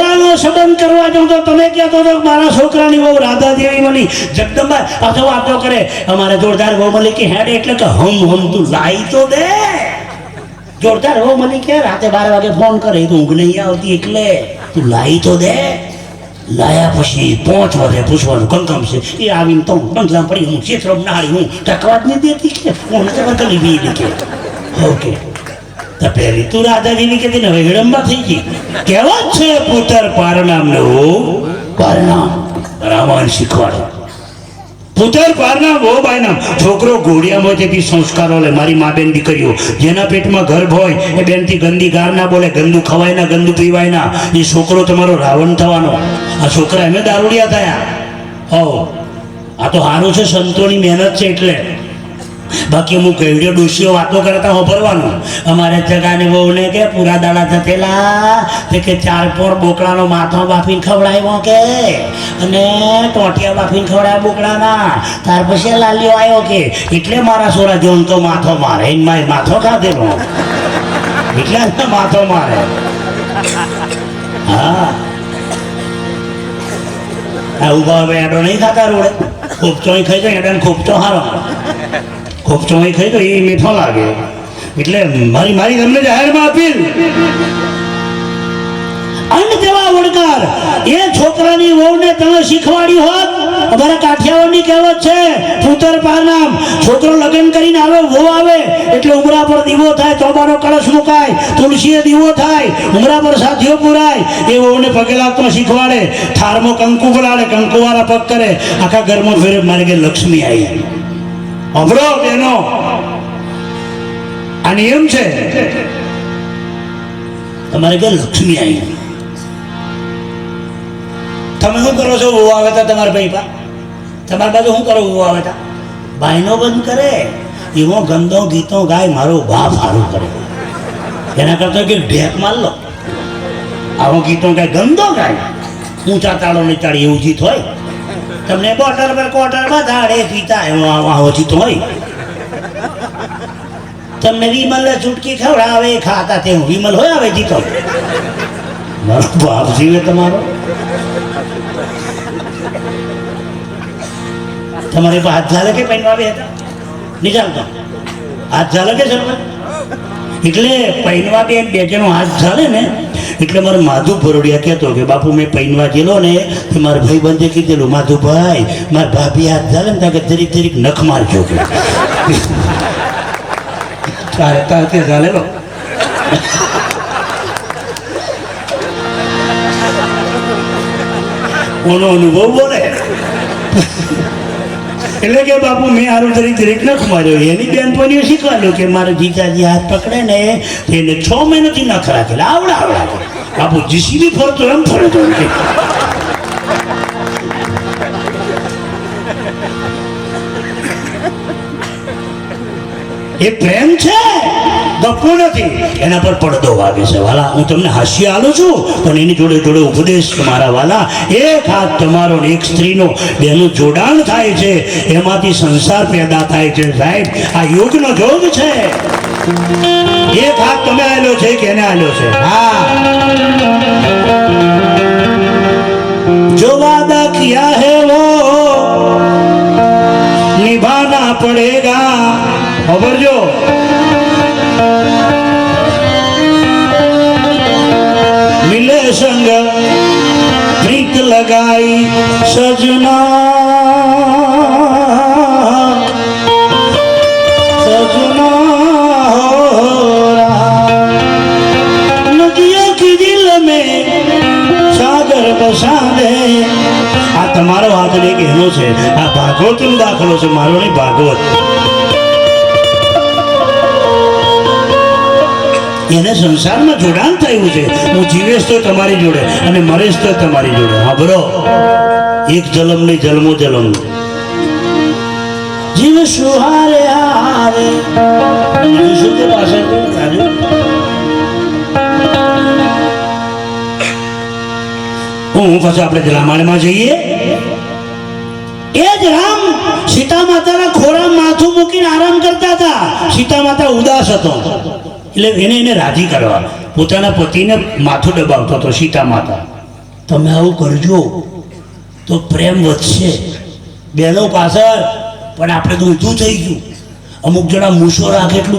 છોકરાનો સંબંધ કરવા જાઉં તો તમે કહેતો હતો કે મારા છોકરાની બહુ રાધા દેવી મળી. જગદંબા, પાછો વાતો કરે. અમારે જોરદાર બહુ મળી કે હેડ એટલે કે હમ હમ તું લાઈ તો દે. જોરદાર બહુ મળી કે રાતે બાર વાગે ફોન કરે, તો ઊંઘ નહીં આવતી એટલે તું લાઈ તો દે. લાયા પછી પાંચ વાગે પૂછવાનું કંકમ છે. એ આવીને તો બંગલા પડી, હું ચિત્ર નાળી, હું ટકવાટ નહીં દેતી કે ફોન તો કરી વી કે? ઓકે. તો પહેલી તું રાધાજીની કહેતી હવે વિડંબા થઈ ગઈ? કહેવત છે પુત્ર પારનામનું પારનામ, રામાયણ શીખવાડો. પુત્ર પારનામ, ઓ બાયનામ, છોકરો ઘોડિયામાં તેથી સંસ્કારો લે, મારી મા બેન દીકરીઓ, જેના પેટમાં ગર્ભ હોય, એ બેનથી ગંદી ગાર ના બોલે, ગંદુ ખવાય ના, ગંદુ પીવાય ના, એ છોકરો તમારો રાવણ થવાનો. આ છોકરા એમે દારૂડિયા થયા. હો આ તો સારું છે, સંતોની મહેનત છે એટલે. બાકી અમુક કેવડીઓ ડોશીઓ વાતો કરતા હોભરવાનું અમારે જગાને બહુને કે, પૂરા દાડા થતેલા તે કે, ચાર પોર બોકડાનો માથો બાફીને ખવડાવ્યો કે? અને ટોટિયા બાફીને ખવડાવ્યા બોકડાના. ત્યાર પછી લાલ્યો આવ્યો કે, એટલે મારા સોરા જેવું તો માથો મારે, એને મારે માથો ખાધેલો. એટલે માથો મારે. હા. ઊભા હવે એડો નહીં ખાતા રોડે. ખોપચો ખાઈ જાય એડો તો હારો ખૂબ ચોઈ થઈ તો એ મીઠો લાગે. એટલે મારી મારી તમને જાહેરમાં અપીલ. અન્ન જેવા વણકાર? એ છોકરાની વહુને તમે શીખવાડી હોત, અમારા કાઠિયાવાડની કહેવત છે પુત્ર પારનામ. છોકરો લગ્ન કરીને આવે, વહુ આવે, એટલે ઉમરા પર દીવો થાય, ચોબાનો કળશ મુકાય, તુલસીએ દીવો થાય, ઉમરા પર સાથીઓ પુરાય. એ વહુને પગે લાગતો શીખવાડે, થારમાં કંકુ બોલાડે કંકુવાળા પગ કરે, આખા ઘરમાં ફેરે મારે કે લક્ષ્મી આવી. અભરો બેનો. આ નિયમ છે, તમારે કે લક્ષ્મી આવી તમે શું કરો છો, વહુ આવે તા તમારા ભાઈ પા? તમારી બાજુ શું કરો, વહુ આવે તા? ભાઈનો બંધ કરે, એવો ગંદો ગીતો ગાય, મારો બાપ સારું કરે. એના કરતા કે ઢેક માર લો. આવો ગીતો ગાય, ગંદો ગાય. ઊંચા તાળો ને તાળી એવું જીત હોય. તમને બોટલ પર કોટરમાં ધાડે પીતા આવો ગીત હોય. તમને વિમલ ચૂટકી ખવડાવે, ખાતા તે વિમલ હોય આવે જીતો. મારો બાપ જીવે તમારો. તમારે હાથ ઝાલે કે પહેરવા હતા? નહીં ચાલતો. હાથ ઝાલે કે સરપંચ એટલે પૈનવા બે બે જણો હાથ ઝાલે ને એટલે મારે માધુ ભરોડિયા કહેતો કે બાપુ મેં પૈનવા જેલો ને તે મારા ભાઈ બંધે કીધેલું માધુભાઈ મારા ભાભી હાથ ચાલે ને ત્યાં કે જરીક જરીક નખ મારજો. કે તારે તારે ચાલે ઓનો અનુભવ બોલે? એટલે કે બાપુ, મેં આરું તરી દરેક નખ માર્યો એની બેનપણીઓ શીખવાડ્યું કે મારો જીજાજી હાથ પકડે ને એને છ મહિનાથી નખ રાખેલા આવડા આવડા બાપુ, જીસીબી ફરતો એમ ફરે એ પ્રેમ છે? ગપુ નથી. એના પર પડદો વાગે છે. વાલા, હું તમને હાસ્ય આલું છું, પણ એની જોડે જોડે ઉપદેશ મારા વાલા. એક હાથ તમારો એક સ્ત્રીનો બેનું જોડાણ થાય છે. એમાંથી સંસાર પેદા થાય છે. સાહેબ, આ યોગનો જોગ છે. એક હાથ તમે આવેલો છે કે એને આવેલો છે? હા. જો વાદા કિયા હે વો, નિભાના પડેગા ખબરજો મિલે સંગ પ્રીત લગાઈ સજના સજના નદીઓ કી દિલ મે સાગર બસાદે આ તમારો હાથ એક એનો છે. આ ભાગવતનો દાખલો છે. મારો નહીં, ભાગવત. એને સંસારમાં જોડાણ થયું છે. હું જીવેશ તો તમારી જોડે અને મરેશ તો તમારી જોડે. હાબરો એક જલમ નહીં, જલમો જલમ જીવ સુહારે હારે શું તે હું પાછું આપણે રામાયણમાં જઈએ. એ જ રામ સીતા માતાના ખોરા માથું મૂકીને આરામ કરતા હતા. સીતા માતા ઉદાસ હતો. એટલે એને એને રાજી કરવા પોતાના પતિને માથું દબાવતો હતો, સીતા માતા. તમે આવું કરજો, તો પ્રેમ વધશે. બહેનો પાછળ, પણ આપણે તો ઊંધું થઈ ગયું. અમુક જણા મૂછો રાખે એટલું